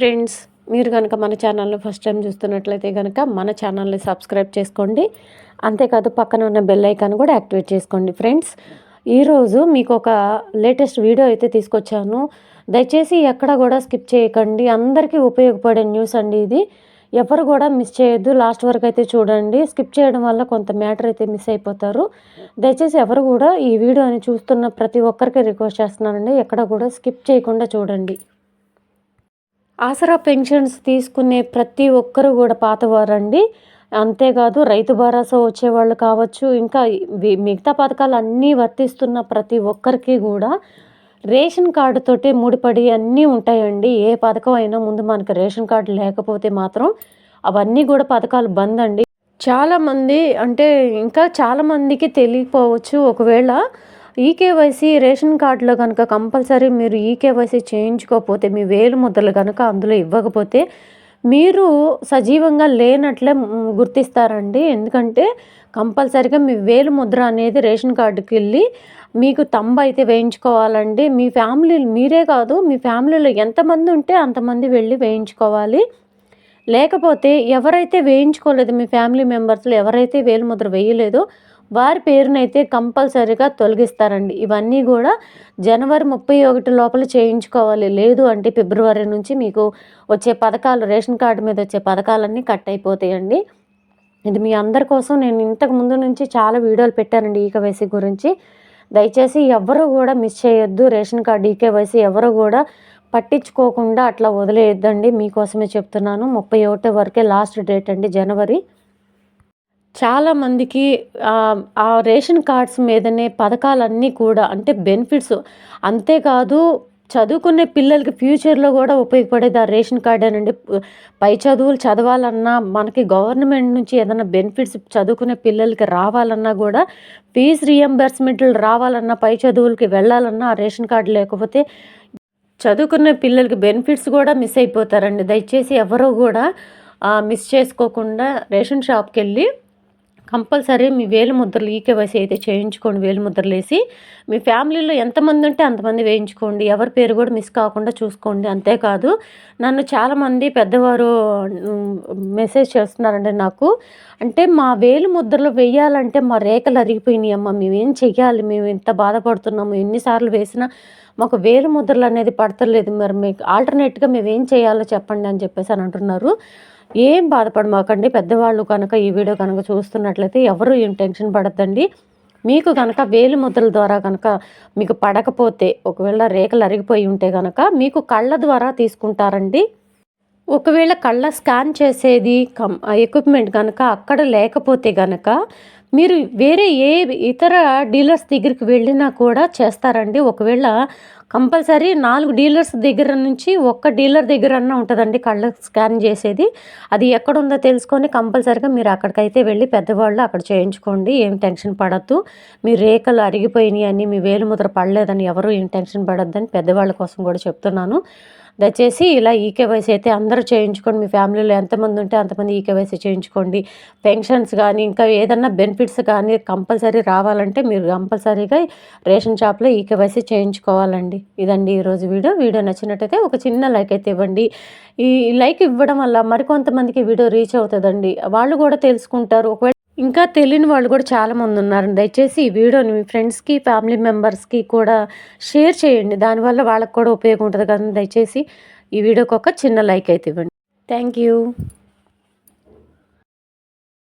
Friends మీరు కనుక మన ఛానల్ని ఫస్ట్ టైం చూస్తున్నట్లయితే కనుక మన ఛానల్ని సబ్స్క్రైబ్ చేసుకోండి. అంతేకాదు పక్కన ఉన్న బెల్ ఐకాన్ కూడా యాక్టివేట్ చేసుకోండి ఫ్రెండ్స్. ఈరోజు మీకు ఒక లేటెస్ట్ వీడియో అయితే తీసుకొచ్చాను. దయచేసి ఎక్కడ కూడా స్కిప్ చేయకండి. అందరికీ ఉపయోగపడే న్యూస్ అండి ఇది. ఎవరు కూడా మిస్ చేయొద్దు. లాస్ట్ వరకు అయితే చూడండి. స్కిప్ చేయడం వల్ల కొంత మ్యాటర్ అయితే మిస్ అయిపోతారు. దయచేసి ఎవరు కూడా ఈ వీడియోని చూస్తున్న ప్రతి ఒక్కరికి రిక్వెస్ట్ చేస్తున్నానండి. ఎక్కడ కూడా స్కిప్ చేయకుండా చూడండి. ఆసరా పెన్షన్స్ తీసుకునే ప్రతి ఒక్కరు కూడా పాతవారండి. అంతేకాదు రైతు భరోసా వచ్చేవాళ్ళు కావచ్చు ఇంకా మిగతా పథకాలు అన్నీ వర్తిస్తున్న ప్రతి ఒక్కరికి కూడా రేషన్ కార్డుతోటే ముడిపడి అన్నీ ఉంటాయండి. ఏ పథకం అయినా ముందు మనకు రేషన్ కార్డు లేకపోతే మాత్రం అవన్నీ కూడా పథకాలు బంద్ అండి చాలామంది అంటే ఇంకా చాలామందికి తెలియకపోవచ్చు. ఒకవేళ ఈకేవైసీ రేషన్ కార్డులో కనుక కంపల్సరీ మీరు ఈకేవైసీ చేయించుకోకపోతే మీ వేలు ముద్దలు కనుక అందులో ఇవ్వకపోతే మీరు సజీవంగా లేనట్లే గుర్తిస్తారండి. ఎందుకంటే కంపల్సరీగా మీ వేలు ముద్ర అనేది రేషన్ కార్డుకి వెళ్ళి మీకు తంబ అయితే వేయించుకోవాలండి. మీ ఫ్యామిలీ మీరే కాదు మీ ఫ్యామిలీలో ఎంతమంది ఉంటే అంతమంది వెళ్ళి వేయించుకోవాలి. లేకపోతే ఎవరైతే వేయించుకోలేదు మీ ఫ్యామిలీ మెంబర్స్లో ఎవరైతే వేలు ముద్ర వేయలేదో వారి పేరునైతే కంపల్సరీగా తొలగిస్తారండి. ఇవన్నీ కూడా జనవరి ముప్పై ఒకటి లోపల చేయించుకోవాలి. లేదు అంటే ఫిబ్రవరి నుంచి మీకు వచ్చే పథకాలు రేషన్ కార్డు మీద వచ్చే పథకాలన్నీ కట్ అయిపోతాయండి. ఇది మీ అందరి కోసం నేను ఇంతకు ముందు నుంచి చాలా వీడియోలు పెట్టానండి ఈకేవైసీ గురించి. దయచేసి ఎవరు కూడా మిస్ చేయొద్దు. రేషన్ కార్డు ఈకేవైసీ ఎవరు కూడా పట్టించుకోకుండా అట్లా వదిలేయొద్దండి. మీకోసమే చెప్తున్నాను. ముప్పై ఒకటో వరకే లాస్ట్ డేట్ అండి జనవరి. చాలామందికి ఆ రేషన్ కార్డ్స్ మీదనే పథకాలన్నీ కూడా అంటే బెనిఫిట్స్ అంతేకాదు చదువుకునే పిల్లలకి ఫ్యూచర్లో కూడా ఉపయోగపడేది ఆ రేషన్ కార్డేనండి. పై చదువులు చదవాలన్నా మనకి గవర్నమెంట్ నుంచి ఏదైనా బెనిఫిట్స్ చదువుకునే పిల్లలకి రావాలన్నా కూడా ఫీజు రియంబర్స్మెంట్లు రావాలన్నా పై చదువులకి వెళ్ళాలన్నా ఆ రేషన్ కార్డు లేకపోతే చదువుకునే పిల్లలకి బెనిఫిట్స్ కూడా మిస్ అయిపోతారండి. దయచేసి ఎవరూ కూడా మిస్ చేసుకోకుండా రేషన్ షాప్కి వెళ్ళి కంపల్సరీ మీ వేలు ముద్రలు ఈకేవైసీ అయితే చేయించుకోండి వేలు ముద్రలు వేసి. మీ ఫ్యామిలీలో ఎంతమంది ఉంటే అంతమంది వేయించుకోండి. ఎవరి పేరు కూడా మిస్ కాకుండా చూసుకోండి అంతేకాదు నన్ను చాలామంది పెద్దవారు మెసేజ్ చేస్తున్నారండి నాకు. అంటే మా వేలు ముద్రలు వేయాలంటే మా రేఖలు అరిగిపోయినాయి అమ్మ. మేమేం చెయ్యాలి? మేము ఎంత బాధపడుతున్నాము? ఎన్నిసార్లు వేసినా మాకు వేలు ముద్రలు అనేది పడతలేదు. మరి మీకు ఆల్టర్నేట్గా మేము ఏం చేయాలో చెప్పండి అని చెప్పేసి అని అంటున్నారు. ఏం బాధపడమాకండి పెద్దవాళ్ళు కనుక ఈ వీడియో కనుక చూస్తున్నట్లయితే ఎవరు ఏం టెన్షన్ పడద్దండి. మీకు కనుక వేలు ముద్రల ద్వారా కనుక మీకు పడకపోతే ఒకవేళ రేఖలు అరిగిపోయి ఉంటే కనుక మీకు కళ్ళ ద్వారా తీసుకుంటారండి. ఒకవేళ కళ్ళ స్కాన్ చేసేది కం ఎక్విప్మెంట్ కనుక అక్కడ లేకపోతే కనుక మీరు వేరే ఏ ఇతర డీలర్స్ దగ్గరికి వెళ్ళినా కూడా చేస్తారండి. ఒకవేళ కంపల్సరీ నాలుగు డీలర్స్ దగ్గర నుంచి ఒక్క డీలర్ దగ్గర అన్న ఉంటుందండి కళ్ళ స్కాన్ చేసేది. అది ఎక్కడ ఉందో తెలుసుకొని కంపల్సరీగా మీరు అక్కడికైతే వెళ్ళి పెద్దవాళ్ళు అక్కడ చేయించుకోండి ఏం టెన్షన్ పడద్దు. మీ రేఖలు అరిగిపోయినాయి అని మీ వేలుముద్ర పడలేదని ఎవరు ఏం టెన్షన్ పడద్దని పెద్దవాళ్ళ కోసం కూడా చెప్తున్నాను. దయచేసి ఇలా ఈకేవైసీ అయితే అందరూ చేయించుకోండి. మీ ఫ్యామిలీలో ఎంతమంది ఉంటే అంతమంది ఈకేవైసీ చేయించుకోండి. పెన్షన్స్ కానీ ఇంకా ఏదన్నా బెనిఫిట్స్ కానీ కంపల్సరీ రావాలంటే మీరు కంపల్సరీగా రేషన్ షాప్లో ఈకేవైసీ చేయించుకోవాలండి. ఇదండి ఈరోజు వీడియో. వీడియో నచ్చినట్టయితే ఒక చిన్న లైక్ అయితే ఇవ్వండి. ఈ లైక్ ఇవ్వడం వల్ల మరికొంతమందికి వీడియో రీచ్ అవుతుందండి. వాళ్ళు కూడా తెలుసుకుంటారు. ఒకవేళ ఇంకా తెలియని వాళ్ళు కూడా చాలామంది ఉన్నారు దయచేసి ఈ వీడియోని మీ ఫ్రెండ్స్కి ఫ్యామిలీ మెంబర్స్కి కూడా షేర్ చేయండి. దానివల్ల వాళ్ళకి కూడా ఉపయోగం ఉంటుంది కదా దయచేసి ఈ వీడియోకి ఒక చిన్న లైక్ అయితే ఇవ్వండి. Thank you.